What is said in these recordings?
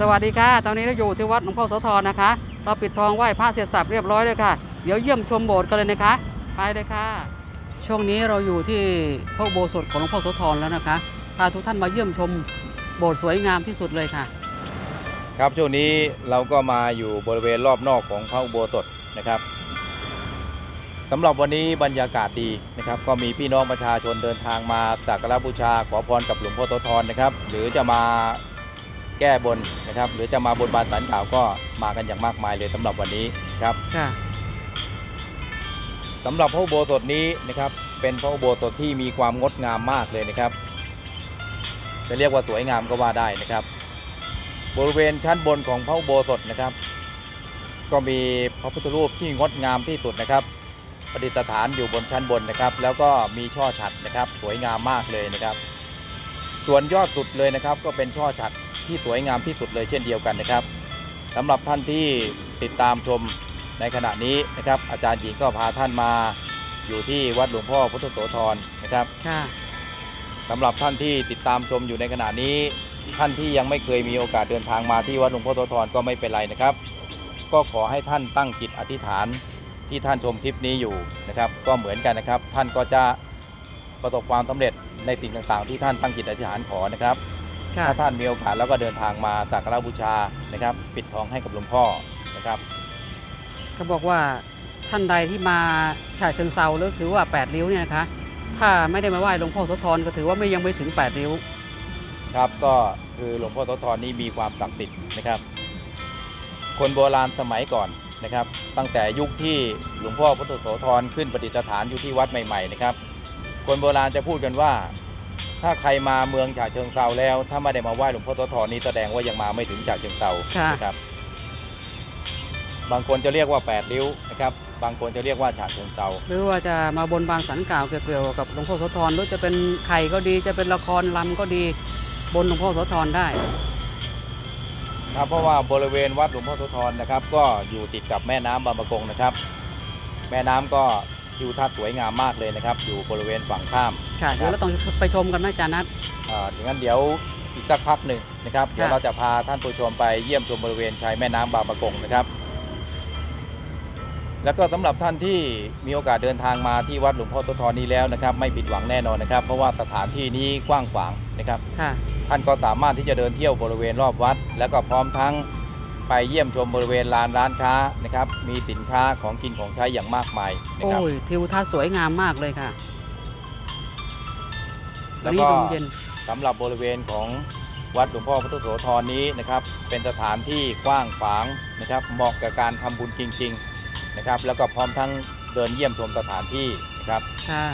สวัสดีค่ะ ตอนนี้เราอยู่ที่วัดหลวงพ่อโสธรนะคะ เราปิดทองไหว้พระเสร็จสับเรียบร้อยเลยค่ะ เดี๋ยวเยี่ยมชมโบสถ์กันเลยนะคะ ไปเลยค่ะ ช่วงนี้เราอยู่ที่พระโบสถของหลวงพ่อโสธรแล้วนะคะ พาทุกท่านมาเยี่ยมชมโบสถ์สวยงามที่สุดเลยค่ะ ครับช่วงนี้เราก็มาอยู่บริเวณรอบนอกของพระอุโบสถนะครับสำหรับวันนี้บรรยากาศดีนะครับ ก็มีพี่น้องประชาชนเดินทางมาสักการะบูชาขอพรกับหลวงพ่อโสธรนะครับ หรือจะมา แก้บนนะครับ หรือจะมาบนบานสันกล่าวก็มากันอย่างมากมายเลยสำหรับวันนี้ครับค่ะสำหรับพระอุโบสถนี้นะครับ เป็นพระอุโบสถที่มีความงดงามมากเลยนะครับ จะเรียกว่าสวยงามก็ว่าได้นะครับ บริเวณชั้นบนของพระอุโบสถนะครับ ก็มีพระพุทธรูปที่งดงามที่สุดนะครับประดิษฐานอยู่บนชั้นบนนะครับ แล้วก็มีช่อฉัดนะครับ สวยงามมากเลยนะครับ ส่วนยอดสุดเลยนะครับ ก็เป็นช่อฉัด ที่สวยงามที่สุดเลยเช่นเดียวกันนะครับสำหรับท่านที่ติดตามชมในขณะนี้นะครับ อาจารย์หญิงก็พาท่านมาอยู่ที่วัดหลวงพ่อพุทธโสธรนะครับค่ะสำหรับท่านที่ติดตามชมอยู่ในขณะนี้ ท่านที่ยังไม่เคยมีโอกาสเดินทางมาที่วัดหลวงพ่อโสธรก็ไม่เป็นไรนะครับ ก็ขอให้ท่านตั้งจิตอธิษฐานที่ท่านชมคลิปนี้อยู่นะครับ ก็เหมือนกันนะครับ ท่านก็จะประสบความสำเร็จในสิ่งต่างๆ ที่ท่านตั้งจิตอธิษฐานขอนะครับค่ะ ถ้าท่านมีโอกาสแล้วก็เดินทางมาสักการะบูชานะครับ ปิดทองให้กับหลวงพ่อนะครับเขาบอกว่าท่านใดที่มาฉะเชิงเซาหรือถือว่าแปดริ้วเนี่ยนะคะ ถ้าไม่ได้มาไหว้หลวงพ่อโสธรก็ถือว่าไม่ยังไม่ถึงแปดริ้ว ครับก็คือหลวงพ่อโสธรนี่มีความศักดิ์สิทธิ์นะครับ คนโบราณสมัยก่อนนะครับ ตั้งแต่ยุคที่หลวงพ่อพุทธโสธรขึ้นประดิษฐานอยู่ที่วัดใหม่ๆนะครับ คนโบราณจะพูดกันว่า ถ้าใครมาเมืองฉะเชิงเซาแล้ว ถ้าไม่ได้มาไหว้หลวงพ่อโสธรนี่แสดงว่ายังมาไม่ถึงฉะเชิงเซาค่ะ นะครับ บางคนจะเรียกว่าแปดริ้วนะครับ บางคนจะเรียกว่าฉะเชิงเซา หรือว่าจะมาบนบานสันกล่าวเกี่ยวกับหลวงพ่อโสธรหรือจะเป็นไข่ก็ดีจะเป็นละครลำก็ดี บนหลวงพ่อโสธรได้ ครับเพราะว่าบริเวณวัดหลวงพ่อโสธรนะครับ ก็อยู่ติดกับแม่น้ำบางประกงนะครับ แม่น้ำก็ ทิวทัศน์สวยงามมากเลยนะครับ อยู่บริเวณฝั่งข้ามค่ะเดี๋ยวเราต้องไปชมกันไหมอาจารย์นัทอ่าอย่างนั้นเดี๋ยวอีกสักพักหนึ่งนะครับเดี๋ยวค่ะเราจะพาท่านผู้ชมไปเยี่ยมชมบริเวณชายแม่น้ำบางประกงนะครับ แล้วก็สำหรับท่านที่มีโอกาสเดินทางมาที่วัดหลวงพ่อโสธรนี้แล้วนะครับ ไม่ผิดหวังแน่นอนนะครับ เพราะว่าสถานที่นี้กว้างขวางนะครับ ค่ะ ท่านก็สามารถที่จะเดินเที่ยวบริเวณรอบวัด แล้วก็พร้อมทั้ง ไปเยี่ยมชมบริเวณลานร้านค้านะครับ มีสินค้าของกินของใช้อย่างมากมายนะครับ โอ้ยทิวทัศน์สวยงามมากเลยค่ะแล้วนี่ก็ลมเย็นสำหรับบริเวณของวัดหลวงพ่อพุทธโสธรนี้นะครับ เป็นสถานที่กว้างขวางนะครับ เหมาะกับการทำบุญจริง ๆนะครับ แล้วก็พร้อมทั้งเดินเยี่ยมชมสถานที่นะครับค่ะ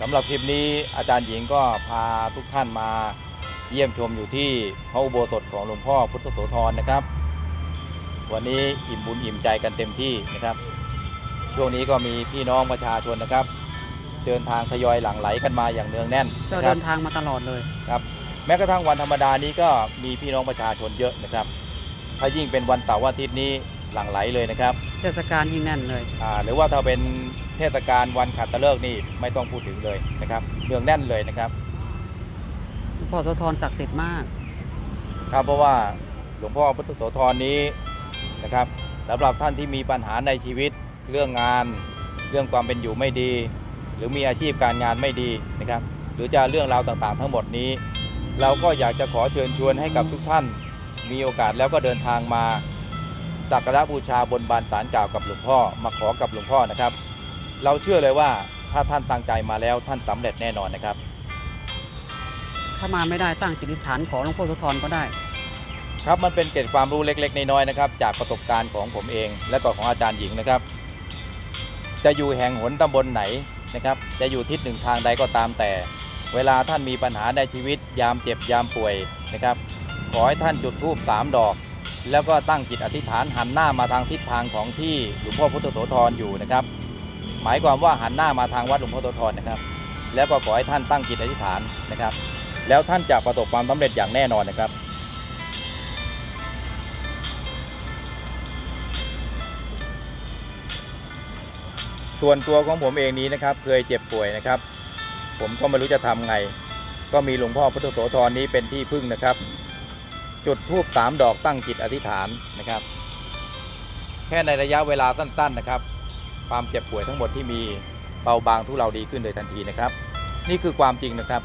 สำหรับคลิปนี้อาจารย์หญิงก็พาทุกท่านมา เยี่ยมชมอยู่ที่พระอุโบสถของหลวงพ่อพุทธโสธรนะครับ วันนี้อิ่มบุญอิ่มใจกันเต็มที่นะครับ ช่วงนี้ก็มีพี่น้องประชาชนนะครับ เดินทางทยอยหลั่งไหลกันมาอย่างเนืองแน่นเจ้านะครัเดิบนทางมาตลอดเลยครับ แม้กระทั่งวันธรรมดานี้ก็มีพี่น้องประชาชนเยอะนะครับ ถ้ายิ่งเป็นวันเสาร์อาทิตย์นี้หลั่งไหลเลยนะครับ เทศกาลยิ่งแน่นเลยอ่าหรือว่าถ้าเป็นเทศกาลวันขัตฤกษ์นี่ไม่ต้องพูดถึงเลยนะครับเนืองแน่นเลยนะครับ หลวงพ่อโสธรศักดิ์สิทธิ์มาก ครับเพราะว่าหลวงพ่อพุทธโสธรนี้นะครับสำหรับท่านที่มีปัญหาในชีวิต เรื่องงาน เรื่องความเป็นอยู่ไม่ดี หรือมีอาชีพการงานไม่ดีนะครับ หรือจะเรื่องราวต่างๆ ทั้งหมดนี้ เราก็อยากจะขอเชิญชวนให้กับทุกท่าน มีโอกาสแล้วก็เดินทางมาสักการะบูชาบนบานสารกล่าวกับหลวงพ่อมาขอกับหลวงพ่อนะครับ เราเชื่อเลยว่าถ้าท่านตั้งใจมาแล้วท่านสำเร็จแน่นอนนะครับ ถ้ามาไม่ได้ตั้งจิตอธิษฐานขอหลวงพ่อโสธรก็ได้ ครับมันเป็นเกร็ดความรู้เล็ก ๆ น้อยๆนะครับ จากประสบการณ์ของผมเอง และก็ของอาจารย์หญิงนะครับ จะอยู่แห่งหนตำบลไหนนะครับ จะอยู่ทิศหนึ่งทางใดก็ตามแต่ เวลาท่านมีปัญหาในชีวิต ยามเจ็บยามป่วยนะครับ ขอให้ท่านจุดธูปสามดอก แล้วก็ตั้งจิตอธิษฐานหันหน้ามาทางทิศทางของที่หลวงพ่อพุทธโสธรอยู่นะครับ หมายความว่าหันหน้ามาทางวัดหลวงพ่อโสธรนะครับ แล้วก็ขอให้ท่านตั้งจิตอธิษฐานนะครับ แล้วท่านจะประสบความสำเร็จอย่างแน่นอนนะครับส่วนตัวของผมเองนี้นะครับ เคยเจ็บป่วยนะครับ ผมก็ไม่รู้จะทำไง ก็มีหลวงพ่อพุทธโสธรนี้เป็นที่พึ่งนะครับ จุดธูปสามดอกตั้งจิตอธิษฐานนะครับ แค่ในระยะเวลาสั้น ๆนะครับ ความเจ็บป่วยทั้งหมดที่มีเบาบางทุเลาดีขึ้นโดยทันทีนะครับ นี่คือความจริงนะครับ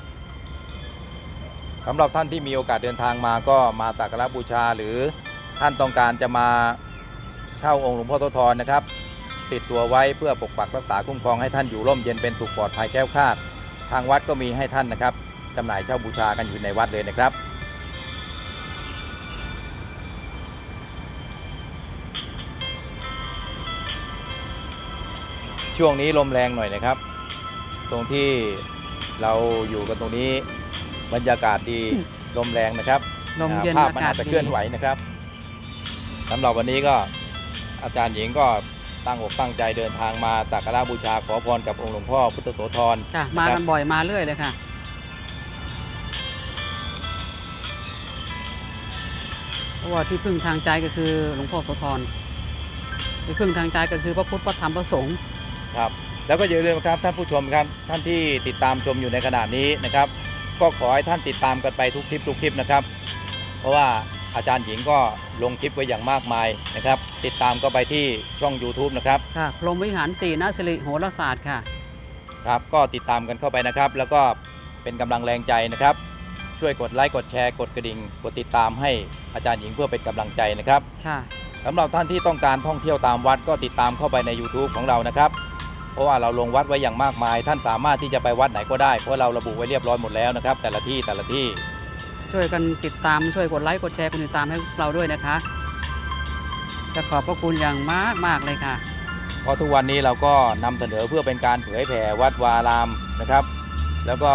สำหรับท่านที่มีโอกาสเดินทางมาก็มาสักการะบูชา หรือท่านต้องการจะมาเช่าองค์หลวงพ่อโสธรนะครับ ติดตัวไว้เพื่อปกปักรักษาคุ้มครองให้ท่านอยู่ร่มเย็นเป็นสุขปลอดภัยแก้วคลาด ทางวัดก็มีให้ท่านนะครับจำหน่ายเช่าบูชากันอยู่ในวัดเลยนะครับช่วงนี้ลมแรงหน่อยนะครับ ตรงที่เราอยู่กันตรงนี้ บรรยากาศดีอืมลมแรงนะครับลมเย็นอ่าภาพอามันกาอาศจจะดีเคลื่อนไหวนะครับสำหรับวันนี้ก็อาจารย์หญิงก็ตั้งอกตั้งใจเดินทางมาสักการะบูชาขอพรกับองค์หลวงพ่อพุทธโสธรค่ะมากันบ่อยมาเรื่อยเลยค่ะเพราะว่าที่พึ่งทางใจก็คือหลวงพ่อโสธรที่พึ่งทางใจก็คือพระพุทธพระธรรมพระสงฆ์ครับ แล้วก็อย่าลืมครับท่านผู้ชมครับท่านที่ติดตามชมอยู่ในขณะนี้นะครับ ก็ขอให้ท่านติดตามกันไปทุกคลิปทุกคลิปนะครับ เพราะว่าอาจารย์หญิงก็ลงคลิปไว้อย่างมากมายนะครับ ติดตามก็ไปที่ช่อง YouTube นะครับค่ะพรหมวิหารสี่นสิริโหราศาสตร์ค่ะ ครับก็ติดตามกันเข้าไปนะครับ แล้วก็เป็นกำลังแรงใจนะครับ ช่วยกดไลค์กดแชร์กดกระดิ่งกดติดตามให้อาจารย์หญิงเพื่อเป็นกำลังใจนะครับค่ะสำหรับท่านที่ต้องการท่องเที่ยวตามวัดก็ติดตามเข้าไปใน YouTube ของเรานะครับ เพราะว่าเราลงวัดไว้อย่างมากมาย ท่านสามารถที่จะไปวัดไหนก็ได้ เพราะเราระบุไว้เรียบร้อยหมดแล้วนะครับ แต่ละที่แต่ละที่ ช่วยกันติดตามช่วยกดไลค์กดแชร์กดติดตามให้เราด้วยนะคะจะขอบพระคุณอย่างมากมากๆเลยค่ะ เพราะทุกวันนี้เราก็นำเสนอเพื่อเป็นการเผยแผ่วัดวารามนะครับ แล้วก็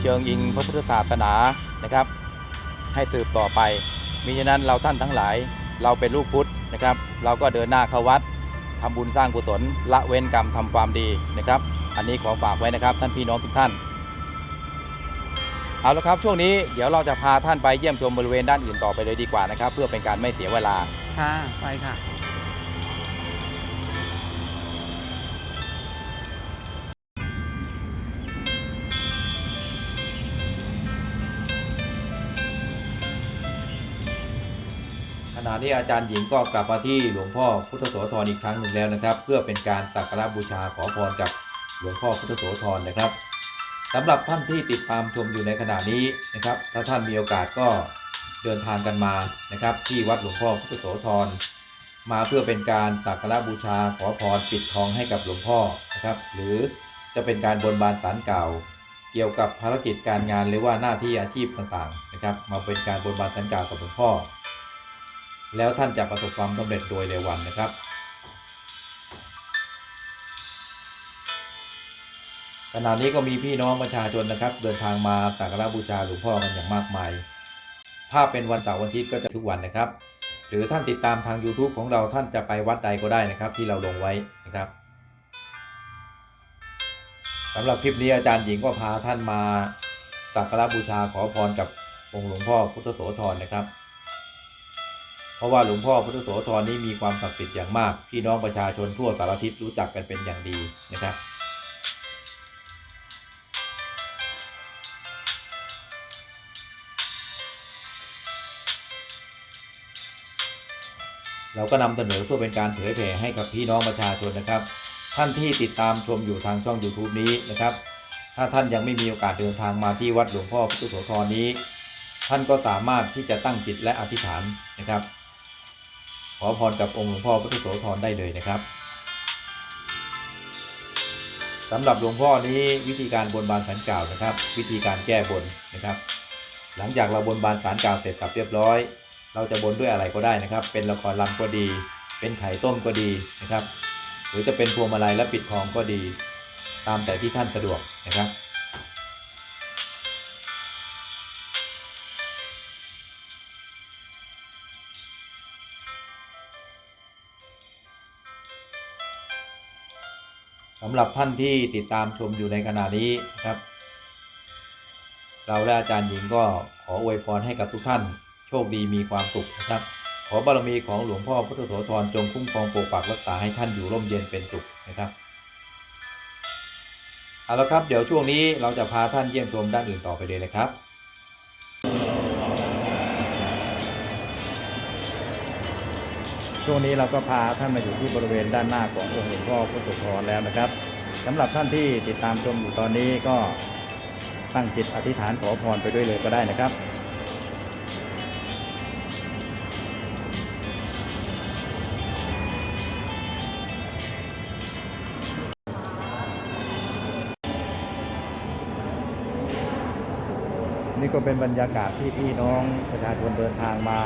เชิงอิงพระพุทธศาสนานะครับ ให้สืบต่อไปมิฉะนั้นเราท่านทั้งหลายเราเป็นลูกพุทธนะครับ เราก็เดินหน้าเข้าวัด ทำบุญสร้างกุศลละเว้นกรรมทำความดีนะครับ อันนี้ขอฝากไว้นะครับ ท่านพี่น้องทุกท่าน เอาละครับช่วงนี้เดี๋ยวเราจะพาท่านไปเยี่ยมชมบริเวณด้านอื่นต่อไปเลยดีกว่านะครับ เพื่อเป็นการไม่เสียเวลาค่ะไปค่ะ ขณะนี้อาจารย์หญิงก็กลับมาที่หลวงพ่อพุทธโสธรอีกครั้งหนึ่งแล้วนะครับ เพื่อเป็นการสักการะบูชาขอพรกับหลวงพ่อพุทธโสธรนะครับสำหรับท่านที่ติดตามชมอยู่ในขณะนี้นะครับ ถ้าท่านมีโอกาสก็เดินทางกันมานะครับ ที่วัดหลวงพ่อพุทธโสธรมาเพื่อเป็นการสักการะบูชาขอพรปิดทองให้กับหลวงพ่อนะครับ หรือจะเป็นการบนบานสารเก่า เกี่ยวกับภารกิจการงานหรือว่าหน้าที่อาชีพต่างๆนะครับ มาเป็นการบนบานสารเก่ากับหลวงพ่อ แล้วท่านจะประสบความสำเร็จโดยเร็ววันนะครับ ขณะนี้ก็มีพี่น้องประชาชนนะครับ เดินทางมาสักการะบูชาหลวงพ่อกันอย่างมากมาย ถ้าเป็นวันเสาร์วันอาทิตย์ก็จะทุกวันนะครับ หรือท่านติดตามทาง YouTube ของเราท่านจะไปวัดใดก็ได้นะครับ ที่เราลงไว้นะครับสำหรับคลิปนี้อาจารย์หญิงก็พาท่านมาสักการะบูชาขอพรกับองค์หลวงพ่อพุทธโสธรนะครับ ราะว่าหลวงพ่อพุทธโสธรนี้มีความศักดิ์สิทธิ์อย่างมาก พี่น้องประชาชนทั่วสารทิศรู้จักกันเป็นอย่างดีนะครับเราก็นำเสนอเพื่อเป็นการเผยแผ่ให้กับพี่น้องประชาชนนะครับ ท่านที่ติดตามชมอยู่ทางช่อง YouTube นี้นะครับ ถ้าท่านยังไม่มีโอกาสเดินทางมาที่วัดหลวงพ่อพุทธโสธรนี้ ท่านก็สามารถที่จะตั้งจิตและอธิษฐานนะครับ ขอพรกับองค์หลวงพ่อพุทธโสธรได้เลยนะครับสำหรับหลวงพ่อนี้วิธีการบนบานสารกล่าวนะครับ วิธีการแก้บนนะครับ หลังจากเราบนบานสารกล่าวเสร็จสับเรียบร้อย เราจะบนด้วยอะไรก็ได้นะครับ เป็นละครลำก็ดี เป็นไข่ต้มก็ดีนะครับ หรือจะเป็นพวงมาลัยและปิดทองก็ดี ตามแต่ที่ท่านสะดวกนะครับ สำหรับท่านที่ติดตามชมอยู่ในขณะนี้ครับ เราและอาจารย์หญิงก็ขออวยพรให้กับทุกท่าน โชคดีมีความสุขนะครับ ขอบารมีของหลวงพ่อพุทธโสธรจงคุ้มครองปกปักรักษาให้ท่านอยู่ร่มเย็นเป็นสุขนะครับเอาละครับเดี๋ยวช่วงนี้เราจะพาท่านเยี่ยมชมด้านอื่นต่อไปเลยนะครับ ช่วงนี้เราก็พาท่านมาอยู่ที่บริเวณด้านหน้าขององค์หลวงพ่อพุทธโสธรแล้วนะครับสำหรับท่านที่ติดตามชมอยู่ตอนนี้ก็ตั้งจิตอธิษฐานขอพรไปด้วยเลยก็ได้นะครับนี่ก็เป็นบรรยากาศที่พี่น้องประชาชนเดินทางมา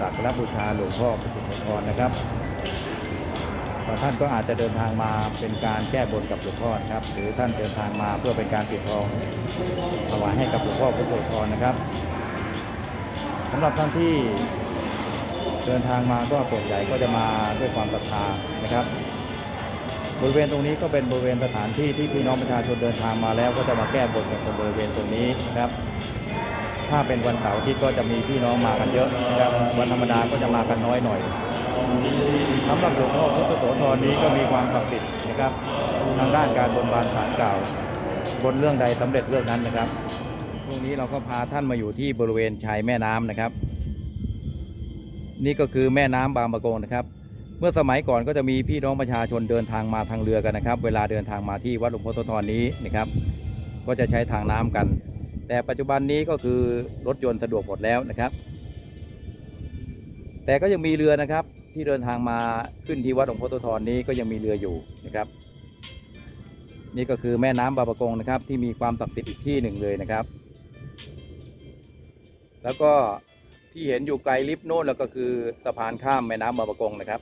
สักการะบูชาหลวงพ่อพุทธโสธรนะครับบางท่านก็อาจจะเดินทางมาเป็นการแก้บนกับหลวงพ่อนะครับ หรือท่านเดินทางมาเพื่อเป็นการปิดทองถวายให้กับหลวงพ่อพุทธโสธรนะครับสำหรับท่านที่เดินทางมาก็ส่วนใหญ่ก็จะมาด้วยความศรัทธานะครับ บริเวณตรงนี้ก็เป็นบริเวณสถานที่ที่พี่น้องประชาชนเดินทางมาแล้ว ก็จะมาแก้บนกันตรงบริเวณตรงนี้นะครับ ถ้าเป็นวันเสาร์ที่ก็จะมีพี่น้องมากันเยอะนะครับวันธรรมดาก็จะมากันน้อยหน่อยสำหรับหลวงพ่อพุทธโสธรนี้ก็มีความศักดิ์สิทธิ์นะครับ ทางด้านการบนบานสารกล่าว บนเรื่องใดสำเร็จเรื่องนั้นนะครับช่วงนี้เราก็พาท่านมาอยู่ที่บริเวณชายแม่น้ำนะครับ นี่ก็คือแม่น้ำบางปะกงนะครับ เมื่อสมัยก่อนก็จะมีพี่น้องประชาชนเดินทางมาทางเรือกันนะครับ เวลาเดินทางมาที่วัดหลวงพ่อโสธรนี้นะครับ ก็จะใช้ทางน้ำกัน แต่ปัจจุบันนี้ก็คือรถยนต์สะดวกหมดแล้วนะครับ แต่ก็ยังมีเรือนะครับที่เดินทางมาขึ้นที่วัดหลวงพ่อโสธรนี้ก็ยังมีเรืออยู่นะครับ นี่ก็คือแม่น้ำบาปะกงนะครับ ที่มีความศักดิ์สิทธิ์อีกที่หนึ่งเลยนะครับ แล้วก็ที่เห็นอยู่ไกลลิฟต์โน้นแล้วก็คือสะพานข้ามแม่น้ำบาปะกงนะครับ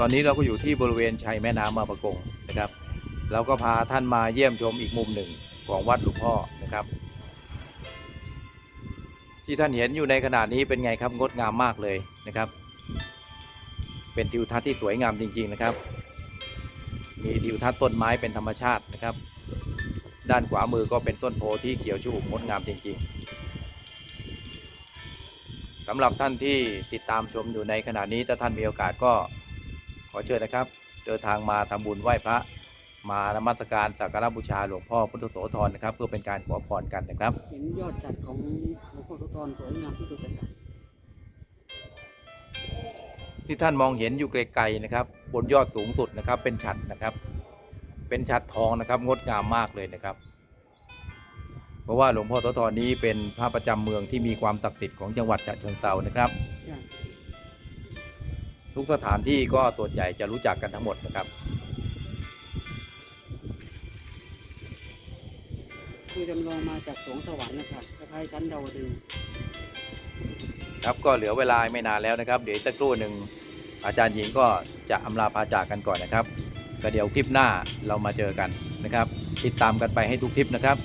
ตอนนี้เราก็อยู่ที่บริเวณชายแม่น้ำบางปะกงนะครับ เราก็พาท่านมาเยี่ยมชมอีกมุมหนึ่งของวัดหลวงพ่อนะครับ ที่ท่านเห็นอยู่ในขณะนี้เป็นไงครับงดงามมากเลยนะครับ เป็นทิวทัศน์ที่สวยงามจริง ๆนะครับ มีทิวทัศน์ต้นไม้เป็นธรรมชาตินะครับ ด้านขวามือก็เป็นต้นโพธิ์ที่เขียวชูงดงามจริง ๆสำหรับท่านที่ติดตามชมอยู่ในขณะนี้ถ้าท่านมีโอกาสก็ อเชิญนะครับ เดินทางมาทำบุญไหว้พระ มานมัสการสักการะบูชาหลวงพ่อพุทธโสธรนะครับ เพื่อเป็นการขอพรกันนะครับ เห็นยอดจัดของหลวงพ่อโสธรสวยงามที่สุดเลยค่ะที่ท่านมองเห็นอยู่ไกลๆนะครับ บนยอดสูงสุดนะครับ เป็นฉัดนะครับ เป็นฉัดทองนะครับ งดงามมากเลยนะครับ เพราะว่าหลวงพ่อโสธรนี้เป็นพระประจำเมืองที่มีความศักดิ์สิทธิ์ของจังหวัดฉะเชิงเทรานะครับค่ะ ทุกสถานที่ก็ส่วนใหญ่จะรู้จักกันทั้งหมดนะครับคือจำลองมาจากสวงสวรรค์นะคะคล้ายๆชั้นดาวดึงส์ครับก็เหลือเวลาไม่นานแล้วนะครับ เดี๋ยวอีกสักครู่หนึ่งอาจารย์หญิงก็จะอำลาพาจากกันก่อนนะครับก็เดี๋ยวคลิปหน้าเรามาเจอกันนะครับ ติดตามกันไปให้ทุกคลิปนะครับ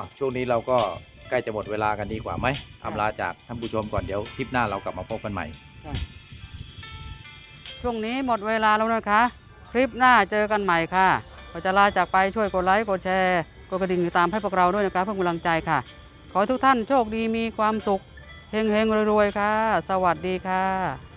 อะช่วงนี้เราก็ใกล้จะหมดเวลากันดีกว่าไหมอำลาจากท่านผู้ชมก่อนเดี๋ยวคลิปหน้าเรากลับมาพบกันใหม่ ช่วงนี้หมดเวลาแล้วนะคะ คลิปหน้าเจอกันใหม่ค่ะก็จะลาจากไปช่วยกดไลค์กดแชร์กดกระดิ่งติดตามให้พวกเราด้วยนะคะเพื่อกำลังใจค่ะ ขอให้ทุกท่านโชคดีมีความสุขเฮงๆรวยๆค่ะ สวัสดีค่ะ